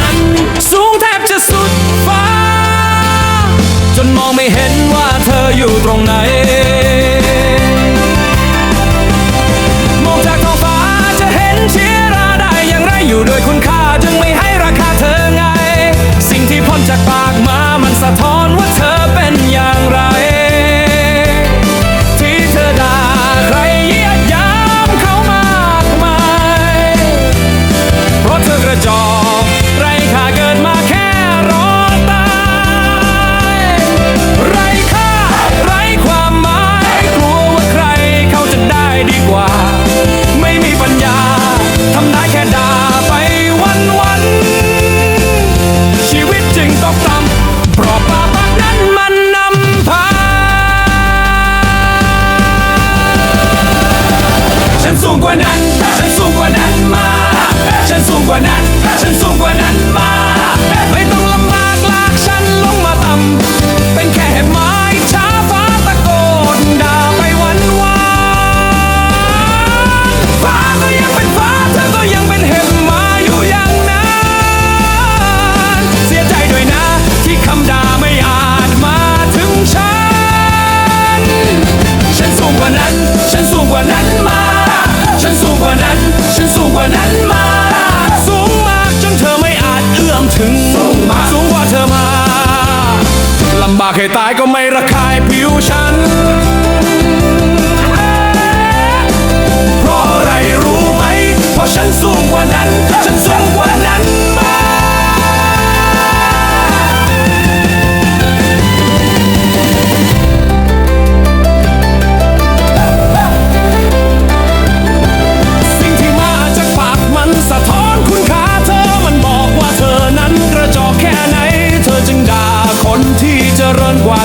นั้น สูงแทบจะสุดฟ้า จนมองไม่เห็นว่าเธออยู่ตรงไหน ว่านั้น ฉันสูงกว่านั้นมา ฉันสูงกว่านั้น ฉันสูงกว่านั้น ลำบากให้ตายก็ไม่ระค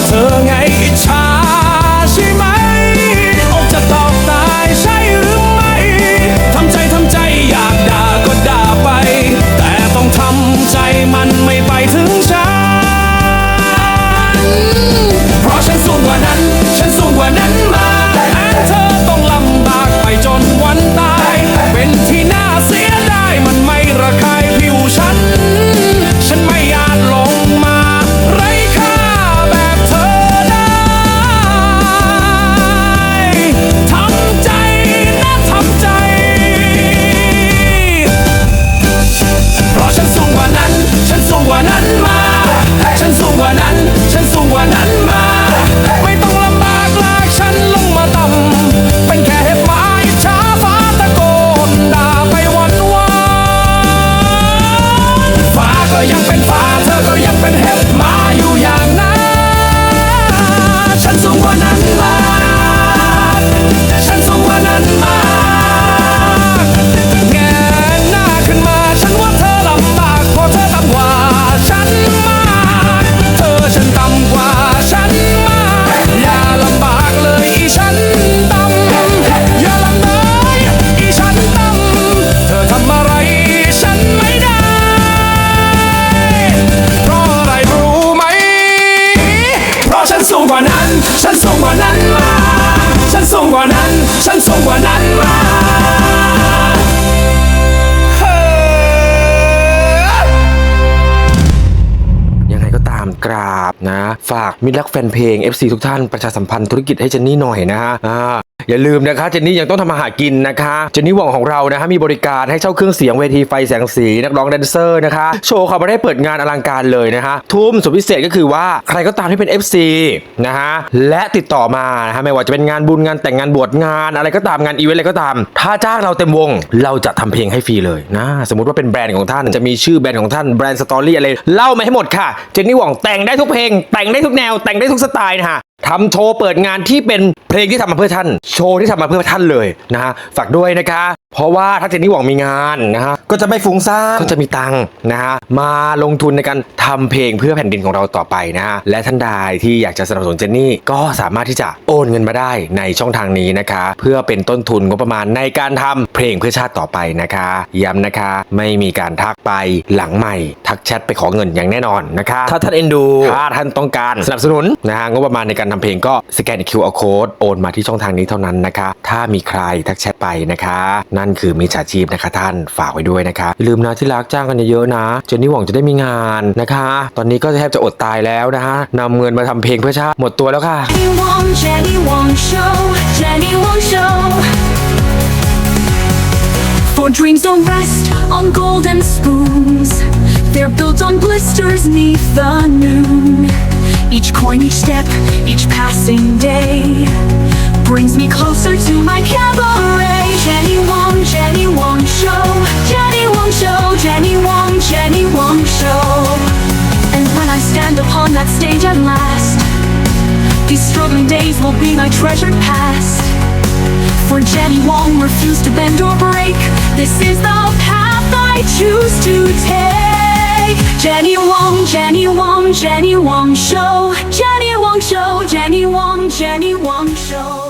เจริ ฝากมิตรรักแฟนเพลง FC ทุกท่านประชาสัมพันธ์ธุรกิจให้เจนนี่หน่อยนะฮะอย่าลืมนะคะเจนนี่ยังต้องทำมาหากินนะคะเจนนี่หว่องของเรานะฮะมีบริการให้เช่าเครื่องเสียงเวทีไฟแสงสีนักร้องแดนเซอร์นะคะ โชว์เขาไม่ได้เปิดงานอลังการเลยนะฮะทุ่มสุดพิเศษก็คือว่าใครก็ตามที่เป็น FC นะฮะและติดต่อมานะฮะไม่ว่าจะเป็นงานบุญงานแต่งงานบวชงานอะไรก็ตามงานอีเวนต์อะไรก็ตาม ถ้าจ้างเราเต็มวง เราจะทำเพลงให้ฟรีเลยนะสมมติว่าเป็นแบรนด์ของท่านจะมีชื่อแบรนด์ของท่านแบรนด์สตอรี่อะไรเล่ามาให้หมดค่ะเจนนี่หว่องแต่งได้ทุกเพลงแต่งได้ทุกแนวแต่งได้ทุกสไตล์นะฮะ ทำโชว์เปิดงานที่เป็นเพลงที่ทำมาเพื่อท่าน โชว์ที่ทำมาเพื่อท่านเลยนะฮะฝากด้วยนะคะ เพราะว่าถ้าเจนนี่หว่องมีงานนะฮะก็จะไม่ฟุ้งซ่านก็จะมีตังค์นะฮะมาลงทุนในการทำเพลงเพื่อแผ่นดินของเราต่อไปนะฮะและท่านใดที่อยากจะสนับสนุนเจนนี่ก็สามารถที่จะโอนเงินมาได้ในช่องทางนี้นะคะ เพื่อเป็นต้นทุนงบประมาณในการทำเพลงเพื่อชาติต่อไปนะคะย้ำนะคะ ไม่มีการทักไปหลังใหม่ทักแชทไปขอเงินอย่างแน่นอนนะคะ ถ้าท่านเอ็นดูถ้าท่านต้องการสนับสนุนนะฮะงบประมาณในการทำเพลงก็สแกน QR code โอนมาที่ช่องทางนี้เท่านั้นนะคะ ถ้ามีใครทักแชทไปนะคะ นั่นคือมิจฉาชีพนะคะท่านฝากไว้ด้วยนะคะลืมนะที่รักจ้างกันเยอะๆนะเจนนี่หวังจะได้มีงานนะคะ ตอนนี้ก็แทบจะอดตายแล้วนะคะนำเงินมาทำเพลงเพื่อชาติหมดตัวแล้วค่ะ Jenny Wong Show, Jenny Wong Show. For dreams don't rest on golden spoons, they're built on blisters neath the noon. Each coin, each step, each passing day brings me closer to my cabaret. Jenny Wong, Jenny Wong Show, Jenny Wong Show, Jenny Wong, Jenny Wong Show. And when I stand upon that stage at last, these struggling days will be my treasured past. For Jenny Wong refused to bend or break. This is the path I choose to take. Jenny Wong, Jenny Wong, Jenny Wong Show. Jenny Wong Show, Jenny Wong, Jenny Wong Show.